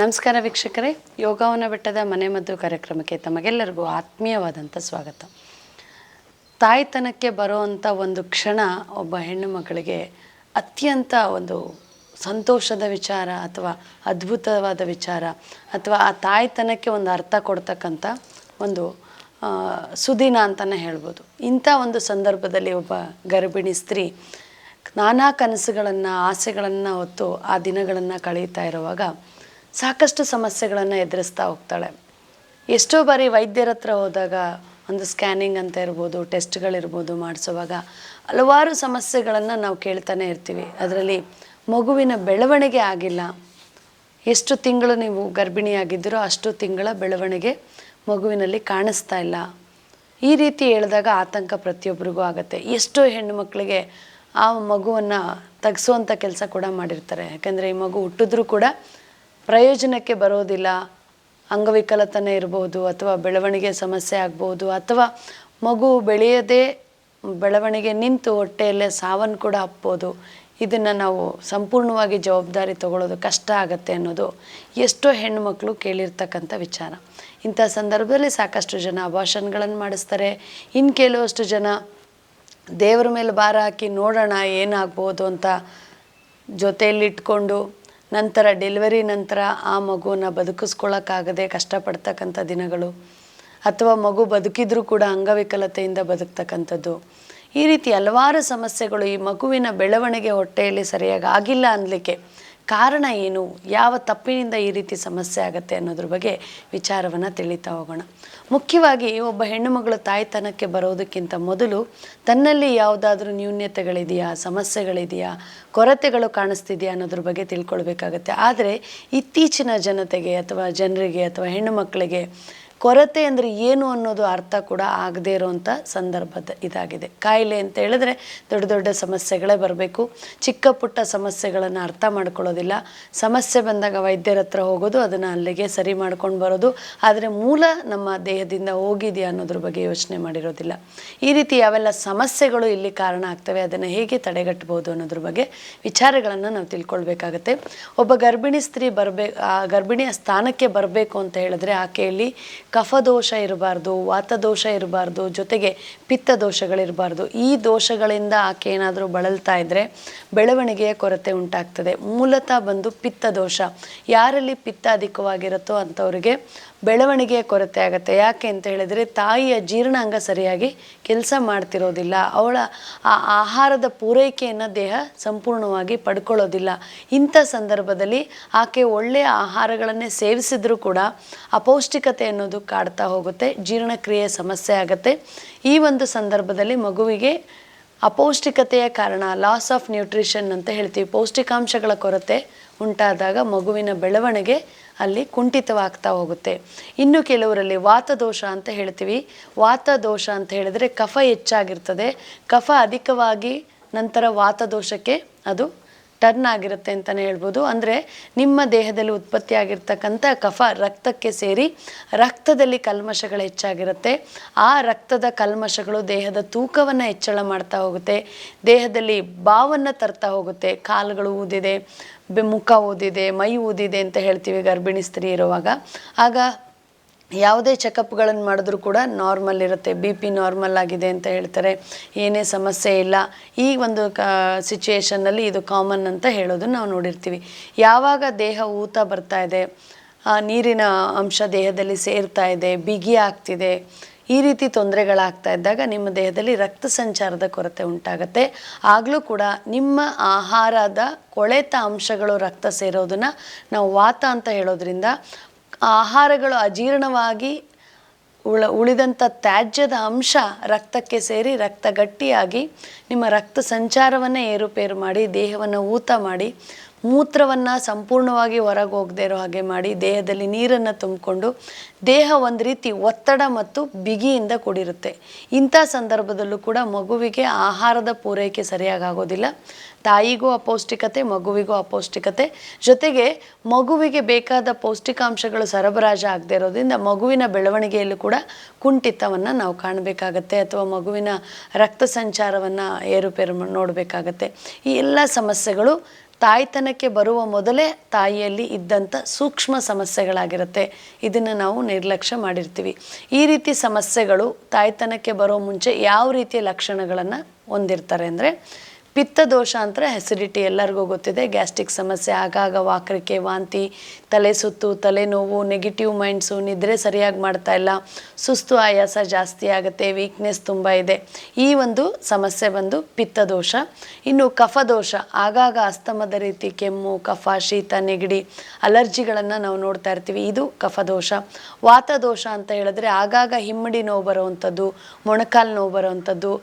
ನಮಸ್ಕಾರ ವೀಕ್ಷಕರೇ. ಯೋಗವನ ಬೆಟ್ಟದ ಮನೆ ಮದ್ದು ಕಾರ್ಯಕ್ರಮಕ್ಕೆ ತಮಗೆಲ್ಲರಿಗೂ ಆತ್ಮೀಯವಾದಂಥ ಸ್ವಾಗತ. ತಾಯ್ತನಕ್ಕೆ ಬರುವಂಥ ಒಂದು ಕ್ಷಣ ಒಬ್ಬ ಹೆಣ್ಣು ಮಕ್ಕಳಿಗೆ ಅತ್ಯಂತ ಒಂದು ಸಂತೋಷದ ವಿಚಾರ ಅಥವಾ ಅದ್ಭುತವಾದ ವಿಚಾರ ಅಥವಾ ಆ ತಾಯ್ತನಕ್ಕೆ ಒಂದು ಅರ್ಥ ಕೊಡ್ತಕ್ಕಂಥ ಒಂದು ಸುದಿನ ಅಂತಲೇ ಹೇಳ್ಬೋದು. ಇಂಥ ಒಂದು ಸಂದರ್ಭದಲ್ಲಿ ಒಬ್ಬ ಗರ್ಭಿಣಿ ಸ್ತ್ರೀ ನಾನಾ ಕನಸುಗಳನ್ನು, ಆಸೆಗಳನ್ನು ಹೊತ್ತು ಆ ದಿನಗಳನ್ನು ಕಳೀತಾ ಇರುವಾಗ ಸಾಕಷ್ಟು ಸಮಸ್ಯೆಗಳನ್ನು ಎದುರಿಸ್ತಾ ಹೋಗ್ತಾಳೆ. ಎಷ್ಟೋ ಬಾರಿ ವೈದ್ಯರ ಹತ್ರ ಹೋದಾಗ, ಒಂದು ಸ್ಕ್ಯಾನಿಂಗ್ ಅಂತ ಇರ್ಬೋದು, ಟೆಸ್ಟ್ಗಳಿರ್ಬೋದು ಮಾಡಿಸುವಾಗ ಹಲವಾರು ಸಮಸ್ಯೆಗಳನ್ನು ನಾವು ಕೇಳ್ತಾನೆ ಇರ್ತೀವಿ. ಅದರಲ್ಲಿ ಮಗುವಿನ ಬೆಳವಣಿಗೆ ಆಗಿಲ್ಲ. ಎಷ್ಟು ತಿಂಗಳು ನೀವು ಗರ್ಭಿಣಿಯಾಗಿದ್ದರೂ ಅಷ್ಟು ತಿಂಗಳ ಬೆಳವಣಿಗೆ ಮಗುವಿನಲ್ಲಿ ಕಾಣಿಸ್ತಾ ಇಲ್ಲ. ಈ ರೀತಿ ಹೇಳಿದಾಗ ಆತಂಕ ಪ್ರತಿಯೊಬ್ಬರಿಗೂ ಆಗುತ್ತೆ. ಎಷ್ಟೋ ಹೆಣ್ಣು ಮಕ್ಕಳಿಗೆ ಆ ಮಗುವನ್ನು ತೆಗೆಸುವಂಥ ಕೆಲಸ ಕೂಡ ಮಾಡಿರ್ತಾರೆ. ಯಾಕಂದರೆ ಈ ಮಗು ಹುಟ್ಟಿದ್ರೂ ಕೂಡ ಪ್ರಯೋಜನಕ್ಕೆ ಬರೋದಿಲ್ಲ. ಅಂಗವಿಕಲತನ ಇರ್ಬೋದು ಅಥವಾ ಬೆಳವಣಿಗೆ ಸಮಸ್ಯೆ ಆಗ್ಬೋದು ಅಥವಾ ಮಗು ಬೆಳೆಯದೇ ಬೆಳವಣಿಗೆ ನಿಂತು ಹೊಟ್ಟೆಯಲ್ಲೇ ಸಾವನ್ನು ಕೂಡ ಹಪ್ಬೋದು ಇದನ್ನು ನಾವು ಸಂಪೂರ್ಣವಾಗಿ ಜವಾಬ್ದಾರಿ ತಗೊಳ್ಳೋದು ಕಷ್ಟ ಆಗತ್ತೆ ಅನ್ನೋದು ಎಷ್ಟೋ ಹೆಣ್ಣುಮಕ್ಕಳು ಕೇಳಿರ್ತಕ್ಕಂಥ ವಿಚಾರ. ಇಂಥ ಸಂದರ್ಭದಲ್ಲಿ ಸಾಕಷ್ಟು ಜನ ಅಭಾಷಣಗಳನ್ನು ಮಾಡಿಸ್ತಾರೆ. ಇನ್ನು ಕೆಲವಷ್ಟು ಜನ ದೇವರ ಮೇಲೆ ಭಾರ ಹಾಕಿ ನೋಡೋಣ ಏನಾಗ್ಬೋದು ಅಂತ ಜೊತೆಯಲ್ಲಿಟ್ಕೊಂಡು ನಂತರ ಡೆಲಿವರಿ ನಂತರ ಆ ಮಗುವನ್ನು ಬದುಕಿಸ್ಕೊಳ್ಳೋಕ್ಕಾಗದೆ ಕಷ್ಟಪಡ್ತಕ್ಕಂಥ ದಿನಗಳು ಅಥವಾ ಮಗು ಬದುಕಿದ್ರೂ ಕೂಡ ಅಂಗವಿಕಲತೆಯಿಂದ ಬದುಕ್ತಕ್ಕಂಥದ್ದು. ಈ ರೀತಿ ಹಲವಾರು ಸಮಸ್ಯೆಗಳು ಈ ಮಗುವಿನ ಬೆಳವಣಿಗೆ ಹೊಟ್ಟೆಯಲ್ಲಿ ಸರಿಯಾಗಿ ಆಗಿಲ್ಲ ಅನ್ನಲಿಕ್ಕೆ ಕಾರಣ ಏನು? ಯಾವ ತಪ್ಪಿನಿಂದ ಈ ರೀತಿ ಸಮಸ್ಯೆ ಆಗುತ್ತೆ ಅನ್ನೋದ್ರ ಬಗ್ಗೆ ವಿಚಾರವನ್ನು ತಿಳಿತಾ ಹೋಗೋಣ. ಮುಖ್ಯವಾಗಿ ಒಬ್ಬ ಹೆಣ್ಣು ಮಗಳು ತಾಯ್ತನಕ್ಕೆ ಬರೋದಕ್ಕಿಂತ ಮೊದಲು ತನ್ನಲ್ಲಿ ಯಾವುದಾದ್ರೂ ನ್ಯೂನ್ಯತೆಗಳಿದೆಯಾ, ಸಮಸ್ಯೆಗಳಿದೆಯಾ, ಕೊರತೆಗಳು ಕಾಣಿಸ್ತಿದೆಯಾ ಅನ್ನೋದ್ರ ಬಗ್ಗೆ ತಿಳ್ಕೊಳ್ಬೇಕಾಗತ್ತೆ. ಆದರೆ ಇತ್ತೀಚಿನ ಜನತೆಗೆ ಅಥವಾ ಜನರಿಗೆ ಅಥವಾ ಹೆಣ್ಣು ಮಕ್ಕಳಿಗೆ ಕೊರತೆ ಅಂದರೆ ಏನು ಅನ್ನೋದು ಅರ್ಥ ಕೂಡ ಆಗದೇ ಇರೋವಂಥ ಸಂದರ್ಭದ ಇದಾಗಿದೆ. ಕಾಯಿಲೆ ಅಂತ ಹೇಳಿದ್ರೆ ದೊಡ್ಡ ದೊಡ್ಡ ಸಮಸ್ಯೆಗಳೇ ಬರಬೇಕು. ಚಿಕ್ಕ ಪುಟ್ಟ ಸಮಸ್ಯೆಗಳನ್ನು ಅರ್ಥ ಮಾಡ್ಕೊಳ್ಳೋದಿಲ್ಲ. ಸಮಸ್ಯೆ ಬಂದಾಗ ವೈದ್ಯರ ಹತ್ರ ಹೋಗೋದು, ಅದನ್ನು ಅಲ್ಲಿಗೆ ಸರಿ ಮಾಡ್ಕೊಂಡು ಬರೋದು. ಆದರೆ ಮೂಲ ನಮ್ಮ ದೇಹದಿಂದ ಹೋಗಿದೆಯಾ ಅನ್ನೋದ್ರ ಬಗ್ಗೆ ಯೋಚನೆ ಮಾಡಿರೋದಿಲ್ಲ. ಈ ರೀತಿ ಯಾವೆಲ್ಲ ಸಮಸ್ಯೆಗಳು ಇಲ್ಲಿ ಕಾರಣ ಆಗ್ತವೆ, ಅದನ್ನು ಹೇಗೆ ತಡೆಗಟ್ಟಬಹುದು ಅನ್ನೋದ್ರ ಬಗ್ಗೆ ವಿಚಾರಗಳನ್ನು ನಾವು ತಿಳ್ಕೊಳ್ಬೇಕಾಗತ್ತೆ. ಒಬ್ಬ ಗರ್ಭಿಣಿ ಸ್ತ್ರೀ ಬರಬೇಕು ಆ ಗರ್ಭಿಣಿಯ ಸ್ಥಾನಕ್ಕೆ ಬರಬೇಕು ಅಂತ ಹೇಳಿದ್ರೆ ಆಕೆಯಲ್ಲಿ ಕಫದೋಷ ಇರಬಾರ್ದು, ವಾತದೋಷ ಇರಬಾರ್ದು, ಜೊತೆಗೆ ಪಿತ್ತ ದೋಷಗಳಿರಬಾರ್ದು ಈ ದೋಷಗಳಿಂದ ಆಕೆ ಏನಾದರೂ ಬಳಲ್ತಾ ಇದ್ದರೆ ಬೆಳವಣಿಗೆಯ ಕೊರತೆ ಉಂಟಾಗ್ತದೆ. ಮೂಲತಃ ಬಂದು ಪಿತ್ತ ದೋಷ ಯಾರಲ್ಲಿ ಪಿತ್ತ ಅಧಿಕವಾಗಿರುತ್ತೋ ಅಂಥವ್ರಿಗೆ ಬೆಳವಣಿಗೆಯ ಕೊರತೆ ಆಗುತ್ತೆ. ಯಾಕೆ ಅಂತ ಹೇಳಿದರೆ ತಾಯಿಯ ಜೀರ್ಣಾಂಗ ಸರಿಯಾಗಿ ಕೆಲಸ ಮಾಡ್ತಿರೋದಿಲ್ಲ. ಅವಳ ಆ ಆಹಾರದ ಪೂರೈಕೆಯನ್ನು ದೇಹ ಸಂಪೂರ್ಣವಾಗಿ ಪಡ್ಕೊಳ್ಳೋದಿಲ್ಲ. ಇಂಥ ಸಂದರ್ಭದಲ್ಲಿ ಆಕೆ ಒಳ್ಳೆಯ ಆಹಾರಗಳನ್ನೇ ಸೇವಿಸಿದ್ರೂ ಕೂಡ ಅಪೌಷ್ಟಿಕತೆ ಅನ್ನೋದು ಕಾಡ್ತಾ ಹೋಗುತ್ತೆ, ಜೀರ್ಣಕ್ರಿಯೆ ಸಮಸ್ಯೆ ಆಗುತ್ತೆ. ಈ ಒಂದು ಸಂದರ್ಭದಲ್ಲಿ ಮಗುವಿಗೆ ಅಪೌಷ್ಟಿಕತೆಯ ಕಾರಣ ಲಾಸ್ ಆಫ್ ನ್ಯೂಟ್ರಿಷನ್ ಅಂತ ಹೇಳ್ತೀವಿ. ಪೌಷ್ಟಿಕಾಂಶಗಳ ಕೊರತೆ ಉಂಟಾದಾಗ ಮಗುವಿನ ಬೆಳವಣಿಗೆ ಅಲ್ಲಿ ಕುಂಠಿತವಾಗ್ತಾ ಹೋಗುತ್ತೆ. ಇನ್ನು ಕೆಲವರಲ್ಲಿ ವಾತದೋಷ ಅಂತ ಹೇಳ್ತೀವಿ. ವಾತದೋಷ ಅಂತ ಹೇಳಿದರೆ ಕಫ ಹೆಚ್ಚಾಗಿರ್ತದೆ. ಕಫ ಅಧಿಕವಾಗಿ ನಂತರ ವಾತದೋಷಕ್ಕೆ ಅದು ಟರ್ನ್ ಆಗಿರುತ್ತೆ ಅಂತಲೇ ಹೇಳ್ಬೋದು. ಅಂದರೆ ನಿಮ್ಮ ದೇಹದಲ್ಲಿ ಉತ್ಪತ್ತಿಯಾಗಿರ್ತಕ್ಕಂಥ ಕಫ ರಕ್ತಕ್ಕೆ ಸೇರಿ ರಕ್ತದಲ್ಲಿ ಕಲ್ಮಶಗಳು ಹೆಚ್ಚಾಗಿರುತ್ತೆ. ಆ ರಕ್ತದ ಕಲ್ಮಶಗಳು ದೇಹದ ತೂಕವನ್ನು ಹೆಚ್ಚಳ ಮಾಡ್ತಾ ಹೋಗುತ್ತೆ. ದೇಹದಲ್ಲಿ ಬಾವನ್ನು ತರ್ತಾ ಹೋಗುತ್ತೆ. ಕಾಲುಗಳು ಊದಿದೆ ಮುಖ ಊದಿದೆ, ಮೈ ಊದಿದೆ ಅಂತ ಹೇಳ್ತೀವಿ ಗರ್ಭಿಣಿ ಸ್ತ್ರೀ ಇರುವಾಗ. ಆಗ ಯಾವುದೇ ಚೆಕಪ್ಗಳನ್ನು ಮಾಡಿದ್ರೂ ಕೂಡ ನಾರ್ಮಲ್ ಇರುತ್ತೆ. ಬಿ ಪಿ ನಾರ್ಮಲ್ ಆಗಿದೆ ಅಂತ ಹೇಳ್ತಾರೆ. ಏನೇ ಸಮಸ್ಯೆ ಇಲ್ಲ. ಈ ಒಂದು ಕ ಸಿಚುಯೇಷನ್ನಲ್ಲಿ ಇದು ಕಾಮನ್ ಅಂತ ಹೇಳೋದನ್ನು ನಾವು ನೋಡಿರ್ತೀವಿ. ಯಾವಾಗ ದೇಹ ಊತ ಬರ್ತಾ ಇದೆ ನೀರಿನ ಅಂಶ ದೇಹದಲ್ಲಿ ಸೇರ್ತಾ ಇದೆ, ಬಿಗಿ ಆಗ್ತಿದೆ, ಈ ರೀತಿ ತೊಂದರೆಗಳಾಗ್ತಾ ಇದ್ದಾಗ ನಿಮ್ಮ ದೇಹದಲ್ಲಿ ರಕ್ತ ಸಂಚಾರದ ಕೊರತೆ ಉಂಟಾಗುತ್ತೆ. ಆಗಲೂ ಕೂಡ ನಿಮ್ಮ ಆಹಾರದ ಕೊಳೆತ ಅಂಶಗಳು ರಕ್ತ ಸೇರೋದನ್ನು ನಾವು ವಾತ ಅಂತ ಹೇಳೋದ್ರಿಂದ ಆಹಾರಗಳು ಅಜೀರ್ಣವಾಗಿ ಉಳ, ಉಳಿದಂಥ ತ್ಯಾಜ್ಯದ ಅಂಶ ರಕ್ತಕ್ಕೆ ಸೇರಿ ರಕ್ತ ಗಟ್ಟಿಯಾಗಿ ನಿಮ್ಮ ರಕ್ತ ಸಂಚಾರವನ್ನೇ ಏರುಪೇರು ಮಾಡಿ, ದೇಹವನ್ನು ಊತ ಮಾಡಿ ಮೂತ್ರವನ್ನು ಸಂಪೂರ್ಣವಾಗಿ ಹೊರಗೆ ಹೋಗದೇ ಇರೋ ಹಾಗೆ ಮಾಡಿ ದೇಹದಲ್ಲಿ ನೀರನ್ನು ತುಂಬಿಕೊಂಡು ದೇಹ ಒಂದು ರೀತಿ ಒತ್ತಡ ಮತ್ತು ಬಿಗಿಯಿಂದ ಕೂಡಿರುತ್ತೆ. ಇಂಥ ಸಂದರ್ಭದಲ್ಲೂ ಕೂಡ ಮಗುವಿಗೆ ಆಹಾರದ ಪೂರೈಕೆ ಸರಿಯಾಗಿ ಆಗೋದಿಲ್ಲ. ತಾಯಿಗೂ ಅಪೌಷ್ಟಿಕತೆ, ಮಗುವಿಗೂ ಅಪೌಷ್ಟಿಕತೆ. ಜೊತೆಗೆ ಮಗುವಿಗೆ ಬೇಕಾದ ಪೌಷ್ಟಿಕಾಂಶಗಳು ಸರಬರಾಜು ಆಗದೆ ಇರೋದ್ರಿಂದ ಮಗುವಿನ ಬೆಳವಣಿಗೆಯಲ್ಲೂ ಕೂಡ ಕುಂಠಿತವನ್ನು ನಾವು ಕಾಣಬೇಕಾಗತ್ತೆ ಅಥವಾ ಮಗುವಿನ ರಕ್ತ ಸಂಚಾರವನ್ನು ಏರುಪೇರು ನೋಡಬೇಕಾಗತ್ತೆ. ಈ ಎಲ್ಲ ಸಮಸ್ಯೆಗಳು ತಾಯ್ತನಕ್ಕೆ ಬರುವ ಮೊದಲೇ ತಾಯಿಯಲ್ಲಿ ಇದ್ದಂಥ ಸೂಕ್ಷ್ಮ ಸಮಸ್ಯೆಗಳಾಗಿರುತ್ತೆ. ಇದನ್ನು ನಾವು ನಿರ್ಲಕ್ಷ್ಯ ಮಾಡಿರ್ತೀವಿ. ಈ ರೀತಿ ಸಮಸ್ಯೆಗಳು ತಾಯ್ತನಕ್ಕೆ ಬರೋ ಮುಂಚೆ ಯಾವ ರೀತಿಯ ಲಕ್ಷಣಗಳನ್ನು ಹೊಂದಿರ್ತಾರೆ ಅಂದರೆ ಪಿತ್ತದೋಷ ಅಂದರೆ ಹೆಸಿಡಿಟಿ ಎಲ್ಲರಿಗೂ ಗೊತ್ತಿದೆ. ಗ್ಯಾಸ್ಟ್ರಿಕ್ ಸಮಸ್ಯೆ, ಆಗಾಗ ವಾಕರಿಕೆ, ವಾಂತಿ, ತಲೆ ಸುತ್ತು, ತಲೆನೋವು ನೆಗೆಟಿವ್ ಮೈಂಡ್ಸು ನಿದ್ರೆ ಸರಿಯಾಗಿ ಮಾಡ್ತಾ ಇಲ್ಲ. ಸುಸ್ತು ಆಯಾಸ ಜಾಸ್ತಿ ಆಗುತ್ತೆ ವೀಕ್ನೆಸ್ ತುಂಬ ಇದೆ. ಈ ಒಂದು ಸಮಸ್ಯೆ ಬಂದು ಪಿತ್ತದೋಷ. ಇನ್ನು ಕಫದೋಷ, ಆಗಾಗ ಅಸ್ತಮದ ರೀತಿ ಕೆಮ್ಮು, ಕಫ, ಶೀತ, ನೆಗಡಿ, ಅಲರ್ಜಿಗಳನ್ನು ನಾವು ನೋಡ್ತಾ ಇರ್ತೀವಿ. ಇದು ಕಫದೋಷ. ವಾತದೋಷ ಅಂತ ಹೇಳಿದ್ರೆ ಆಗಾಗ ಹಿಮ್ಮಡಿ ನೋವು ಬರುವಂಥದ್ದು, ಮೊಣಕಾಲು ನೋವು ಬರುವಂಥದ್ದು,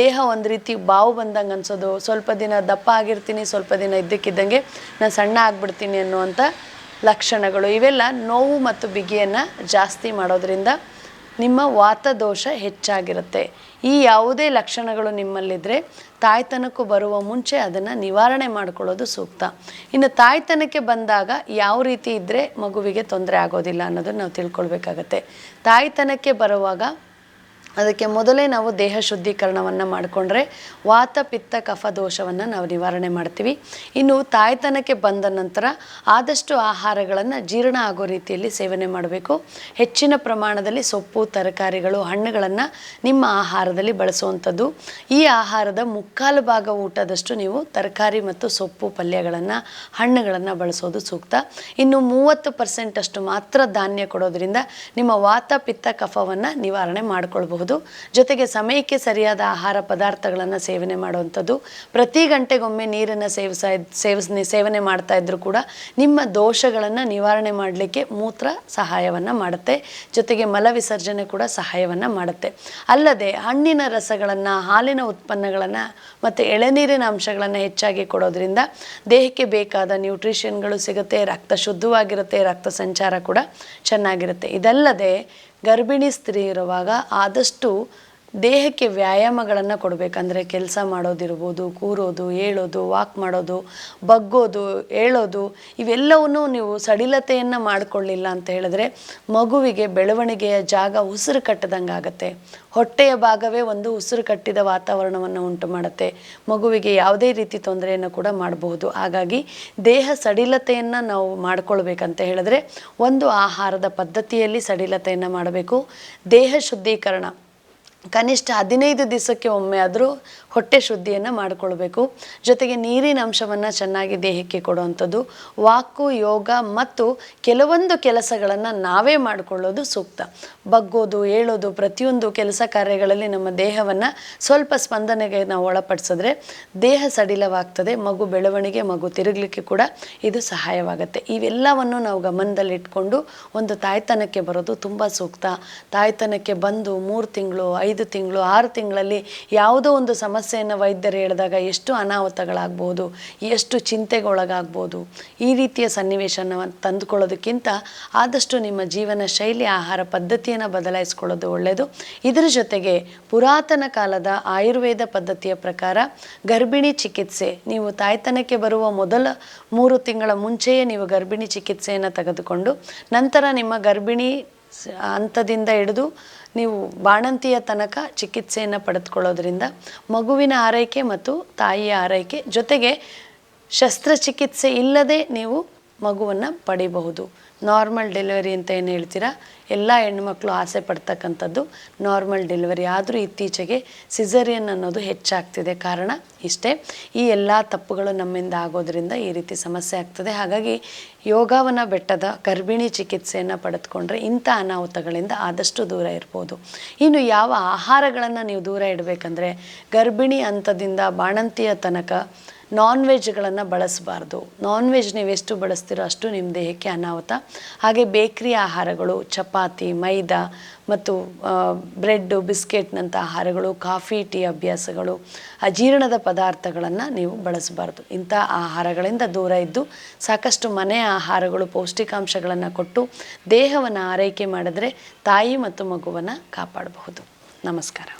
ದೇಹ ಒಂದು ರೀತಿ ಬಾವು ಬಂದಂಗೆ ಅನ್ಸೋದು ಸ್ವಲ್ಪ ದಿನ ದಪ್ಪ ಆಗಿರ್ತೀನಿ, ಸ್ವಲ್ಪ ದಿನ ಇದ್ದಕ್ಕಿದ್ದಂಗೆ ನಾನು ಸಣ್ಣ ಆಗ್ಬಿಡ್ತೀನಿ ಅನ್ನುವಂಥ ಲಕ್ಷಣಗಳು. ಇವೆಲ್ಲ ನೋವು ಮತ್ತು ಬಿಗಿಯನ್ನು ಜಾಸ್ತಿ ಮಾಡೋದ್ರಿಂದ ನಿಮ್ಮ ವಾತದೋಷ ಹೆಚ್ಚಾಗಿರುತ್ತೆ. ಈ ಯಾವುದೇ ಲಕ್ಷಣಗಳು ನಿಮ್ಮಲ್ಲಿದ್ದರೆ ತಾಯ್ತನಕ್ಕೂ ಬರುವ ಮುಂಚೆ ಅದನ್ನು ನಿವಾರಣೆ ಮಾಡಿಕೊಳ್ಳೋದು ಸೂಕ್ತ. ಇನ್ನು ತಾಯ್ತನಕ್ಕೆ ಬಂದಾಗ ಯಾವ ರೀತಿ ಇದ್ದರೆ ಮಗುವಿಗೆ ತೊಂದರೆ ಆಗೋದಿಲ್ಲ ಅನ್ನೋದನ್ನು ನಾವು ತಿಳ್ಕೊಳ್ಬೇಕಾಗತ್ತೆ. ತಾಯ್ತನಕ್ಕೆ ಬರುವಾಗ ಅದಕ್ಕೆ ಮೊದಲೇ ನಾವು ದೇಹ ಶುದ್ಧೀಕರಣವನ್ನು ಮಾಡಿಕೊಂಡ್ರೆ ವಾತ, ಪಿತ್ತ, ಕಫ ದೋಷವನ್ನು ನಾವು ನಿವಾರಣೆ ಮಾಡ್ತೀವಿ. ಇನ್ನು ತಾಯ್ತನಕ್ಕೆ ಬಂದ ನಂತರ ಆದಷ್ಟು ಆಹಾರಗಳನ್ನು ಜೀರ್ಣ ಆಗೋ ರೀತಿಯಲ್ಲಿ ಸೇವನೆ ಮಾಡಬೇಕು. ಹೆಚ್ಚಿನ ಪ್ರಮಾಣದಲ್ಲಿ ಸೊಪ್ಪು, ತರಕಾರಿಗಳು, ಹಣ್ಣುಗಳನ್ನು ನಿಮ್ಮ ಆಹಾರದಲ್ಲಿ ಬಳಸುವಂಥದ್ದು. ಈ ಆಹಾರದ ಮುಕ್ಕಾಲು ಭಾಗ ಊಟದಷ್ಟು ನೀವು ತರಕಾರಿ ಮತ್ತು ಸೊಪ್ಪು ಪಲ್ಯಗಳನ್ನು, ಹಣ್ಣುಗಳನ್ನು ಬಳಸೋದು ಸೂಕ್ತ. ಇನ್ನು ಮೂವತ್ತು ಪರ್ಸೆಂಟಷ್ಟು ಮಾತ್ರ ಧಾನ್ಯ ಕೊಡೋದ್ರಿಂದ ನಿಮ್ಮ ವಾತ, ಪಿತ್ತ, ಕಫವನ್ನು ನಿವಾರಣೆ ಮಾಡಿಕೊಳ್ಬಹುದು. ಜೊತೆಗೆ ಸಮಯಕ್ಕೆ ಸರಿಯಾದ ಆಹಾರ ಪದಾರ್ಥಗಳನ್ನು ಸೇವನೆ ಮಾಡುವಂಥದ್ದು. ಪ್ರತಿ ಗಂಟೆಗೊಮ್ಮೆ ನೀರನ್ನು ಸೇವಿಸ, ಸೇವಿಸ್ ಸೇವನೆ ಮಾಡ್ತಾ ಇದ್ದರೂ ಕೂಡ ನಿಮ್ಮ ದೋಷಗಳನ್ನು ನಿವಾರಣೆ ಮಾಡಲಿಕ್ಕೆ ಮೂತ್ರ ಸಹಾಯವನ್ನು ಮಾಡುತ್ತೆ. ಜೊತೆಗೆ ಮಲ ವಿಸರ್ಜನೆ ಕೂಡ ಸಹಾಯವನ್ನು ಮಾಡುತ್ತೆ. ಅಲ್ಲದೆ ಹಣ್ಣಿನ ರಸಗಳನ್ನು, ಹಾಲಿನ ಉತ್ಪನ್ನಗಳನ್ನು ಮತ್ತು ಎಳೆನೀರಿನ ಅಂಶಗಳನ್ನು ಹೆಚ್ಚಾಗಿ ಕೊಡೋದ್ರಿಂದ ದೇಹಕ್ಕೆ ಬೇಕಾದ ನ್ಯೂಟ್ರಿಷನ್ಗಳು ಸಿಗುತ್ತೆ, ರಕ್ತ ಶುದ್ಧವಾಗಿರುತ್ತೆ, ರಕ್ತ ಸಂಚಾರ ಕೂಡ ಚೆನ್ನಾಗಿರುತ್ತೆ. ಇದಲ್ಲದೆ ಗರ್ಭಿಣಿ ಸ್ತ್ರೀ ಇರುವಾಗ ಆದಷ್ಟು ದೇಹಕ್ಕೆ ವ್ಯಾಯಾಮಗಳನ್ನು ಕೊಡಬೇಕಂದ್ರೆ ಕೆಲಸ ಮಾಡೋದಿರ್ಬೋದು, ಕೂರೋದು, ಏಳೋದು ವಾಕ್ ಮಾಡೋದು, ಬಗ್ಗೋದು, ಏಳೋದು, ಇವೆಲ್ಲವನ್ನೂ ನೀವು ಸಡಿಲತೆಯನ್ನು ಮಾಡಿಕೊಳ್ಳಿಲ್ಲ ಅಂತ ಹೇಳಿದ್ರೆ ಮಗುವಿಗೆ ಬೆಳವಣಿಗೆಯ ಜಾಗ ಉಸಿರು ಕಟ್ಟದಂಗೆ ಆಗುತ್ತೆ. ಹೊಟ್ಟೆಯ ಭಾಗವೇ ಒಂದು ಉಸಿರು ಕಟ್ಟಿದ ವಾತಾವರಣವನ್ನು ಉಂಟು ಮಾಡುತ್ತೆ. ಮಗುವಿಗೆ ಯಾವುದೇ ರೀತಿ ತೊಂದರೆಯನ್ನು ಕೂಡ ಮಾಡಬಹುದು. ಹಾಗಾಗಿ ದೇಹ ಸಡಿಲತೆಯನ್ನು ನಾವು ಮಾಡಿಕೊಳ್ಬೇಕಂತ ಹೇಳಿದ್ರೆ ಒಂದು ಆಹಾರದ ಪದ್ಧತಿಯಲ್ಲಿ ಸಡಿಲತೆಯನ್ನು ಮಾಡಬೇಕು. ದೇಹ ಶುದ್ಧೀಕರಣ. ಕನಿಷ್ಠ ಹದಿನೈದು ದಿವಸಕ್ಕೆ ಒಮ್ಮೆ ಆದರೂ ಹೊಟ್ಟೆ ಶುದ್ಧಿಯನ್ನು ಮಾಡಿಕೊಳ್ಬೇಕು. ಜೊತೆಗೆ ನೀರಿನ ಅಂಶವನ್ನು ಚೆನ್ನಾಗಿ ದೇಹಕ್ಕೆ ಕೊಡುವಂಥದ್ದು, ವಾಕು, ಯೋಗ ಮತ್ತು ಕೆಲವೊಂದು ಕೆಲಸಗಳನ್ನು ನಾವೇ ಮಾಡಿಕೊಳ್ಳೋದು ಸೂಕ್ತ. ಬಗ್ಗೋದು, ಏಳೋದು ಪ್ರತಿಯೊಂದು ಕೆಲಸ ಕಾರ್ಯಗಳಲ್ಲಿ ನಮ್ಮ ದೇಹವನ್ನು ಸ್ವಲ್ಪ ಸ್ಪಂದನೆಗೆ ನಾವು ಒಳಪಡಿಸಿದ್ರೆ ದೇಹ ಸಡಿಲವಾಗ್ತದೆ, ಮಗು ಬೆಳವಣಿಗೆ, ಮಗು ತಿರುಗಲಿಕ್ಕೆ ಕೂಡ ಇದು ಸಹಾಯವಾಗುತ್ತೆ. ಇವೆಲ್ಲವನ್ನು ನಾವು ಗಮನದಲ್ಲಿಟ್ಕೊಂಡು ಒಂದು ತಾಯ್ತನಕ್ಕೆ ಬರೋದು ತುಂಬ ಸೂಕ್ತ. ತಾಯ್ತನಕ್ಕೆ ಬಂದು ಮೂರು ತಿಂಗಳು, ಐದು ತಿಂಗಳು, ಆರು ತಿಂಗಳಲ್ಲಿ ಯಾವುದೋ ಒಂದು ಸಮಸ್ಯೆಯನ್ನು ವೈದ್ಯರು ಹೇಳಿದಾಗ ಎಷ್ಟು ಅನಾಹುತಗಳಾಗ್ಬೋದು, ಎಷ್ಟು ಚಿಂತೆಗೊಳಗಾಗ್ಬೋದು, ಈ ರೀತಿಯ ಸನ್ನಿವೇಶನ ತಂದುಕೊಳ್ಳೋದಕ್ಕಿಂತ ಆದಷ್ಟು ನಿಮ್ಮ ಜೀವನ ಶೈಲಿ, ಆಹಾರ ಪದ್ಧತಿಯನ್ನು ಬದಲಾಯಿಸ್ಕೊಳ್ಳೋದು ಒಳ್ಳೆಯದು ಇದರ ಜೊತೆಗೆ ಪುರಾತನ ಕಾಲದ ಆಯುರ್ವೇದ ಪದ್ಧತಿಯ ಪ್ರಕಾರ ಗರ್ಭಿಣಿ ಚಿಕಿತ್ಸೆ, ನೀವು ತಾಯ್ತನಕ್ಕೆ ಬರುವ ಮೊದಲ ಮೂರು ತಿಂಗಳ ಮುಂಚೆಯೇ ನೀವು ಗರ್ಭಿಣಿ ಚಿಕಿತ್ಸೆಯನ್ನು ತೆಗೆದುಕೊಂಡು ನಂತರ ನಿಮ್ಮ ಗರ್ಭಿಣಿ ಹಂತದಿಂದ ಹಿಡಿದು ನೀವು ಬಾಣಂತಿಯ ತನಕ ಚಿಕಿತ್ಸೆಯನ್ನು ಪಡೆದುಕೊಳ್ಳೋದ್ರಿಂದ ಮಗುವಿನ ಆರೈಕೆ ಮತ್ತು ತಾಯಿಯ ಆರೈಕೆ ಜೊತೆಗೆ ಶಸ್ತ್ರಚಿಕಿತ್ಸೆ ಇಲ್ಲದೆ ನೀವು ಮಗುವನ್ನು ಪಡಿಬಹುದು. ನಾರ್ಮಲ್ ಡೆಲಿವರಿ ಅಂತ ಏನು ಹೇಳ್ತೀರಾ? ಎಲ್ಲ ಹೆಣ್ಮಕ್ಳು ಆಸೆ ಪಡ್ತಕ್ಕಂಥದ್ದು ನಾರ್ಮಲ್ ಡೆಲಿವರಿ ಆದರೂ ಇತ್ತೀಚೆಗೆ ಸಿಸರಿಯನ್ ಅನ್ನೋದು ಹೆಚ್ಚಾಗ್ತಿದೆ ಕಾರಣ ಇಷ್ಟೇ. ಈ ಎಲ್ಲ ತಪ್ಪುಗಳು ನಮ್ಮಿಂದ ಆಗೋದ್ರಿಂದ ಈ ರೀತಿ ಸಮಸ್ಯೆ ಆಗ್ತದೆ. ಹಾಗಾಗಿ ಯೋಗಾವನ ಬೆಟ್ಟದ ಗರ್ಭಿಣಿ ಚಿಕಿತ್ಸೆಯನ್ನು ಪಡೆದುಕೊಂಡ್ರೆ ಇಂಥ ಅನಾಹುತಗಳಿಂದ ಆದಷ್ಟು ದೂರ ಇರ್ಬೋದು. ಇನ್ನು ಯಾವ ಆಹಾರಗಳನ್ನು ನೀವು ದೂರ ಇಡಬೇಕಂದ್ರೆ ಗರ್ಭಿಣಿ ಹಂತದಿಂದ ಬಾಣಂತಿಯ ತನಕ ನಾನ್ ವೆಜ್ಗಳನ್ನು ಬಳಸಬಾರ್ದು. ನಾನ್ ವೆಜ್ ನೀವು ಎಷ್ಟು ಬಳಸ್ತೀರೋ ಅಷ್ಟು ನಿಮ್ಮ ದೇಹಕ್ಕೆ ಅನಾಹುತ. ಹಾಗೆ ಬೇಕ್ರಿ ಆಹಾರಗಳು ಚಪಾತಿ, ಮೈದಾ ಮತ್ತು ಬ್ರೆಡ್ಡು ಬಿಸ್ಕೆಟ್ನಂಥ ಆಹಾರಗಳು, ಕಾಫಿ, ಟೀ ಅಭ್ಯಾಸಗಳು ಅಜೀರ್ಣದ ಪದಾರ್ಥಗಳನ್ನು ನೀವು ಬಳಸಬಾರ್ದು. ಇಂಥ ಆಹಾರಗಳಿಂದ ದೂರ ಇದ್ದು ಸಾಕಷ್ಟು ಮನೆಯ ಆಹಾರಗಳು, ಪೌಷ್ಟಿಕಾಂಶಗಳನ್ನು ಕೊಟ್ಟು ದೇಹವನ್ನು ಆರೈಕೆ ಮಾಡಿದ್ರೆ ತಾಯಿ ಮತ್ತು ಮಗುವನ್ನು ಕಾಪಾಡಬಹುದು. ನಮಸ್ಕಾರ.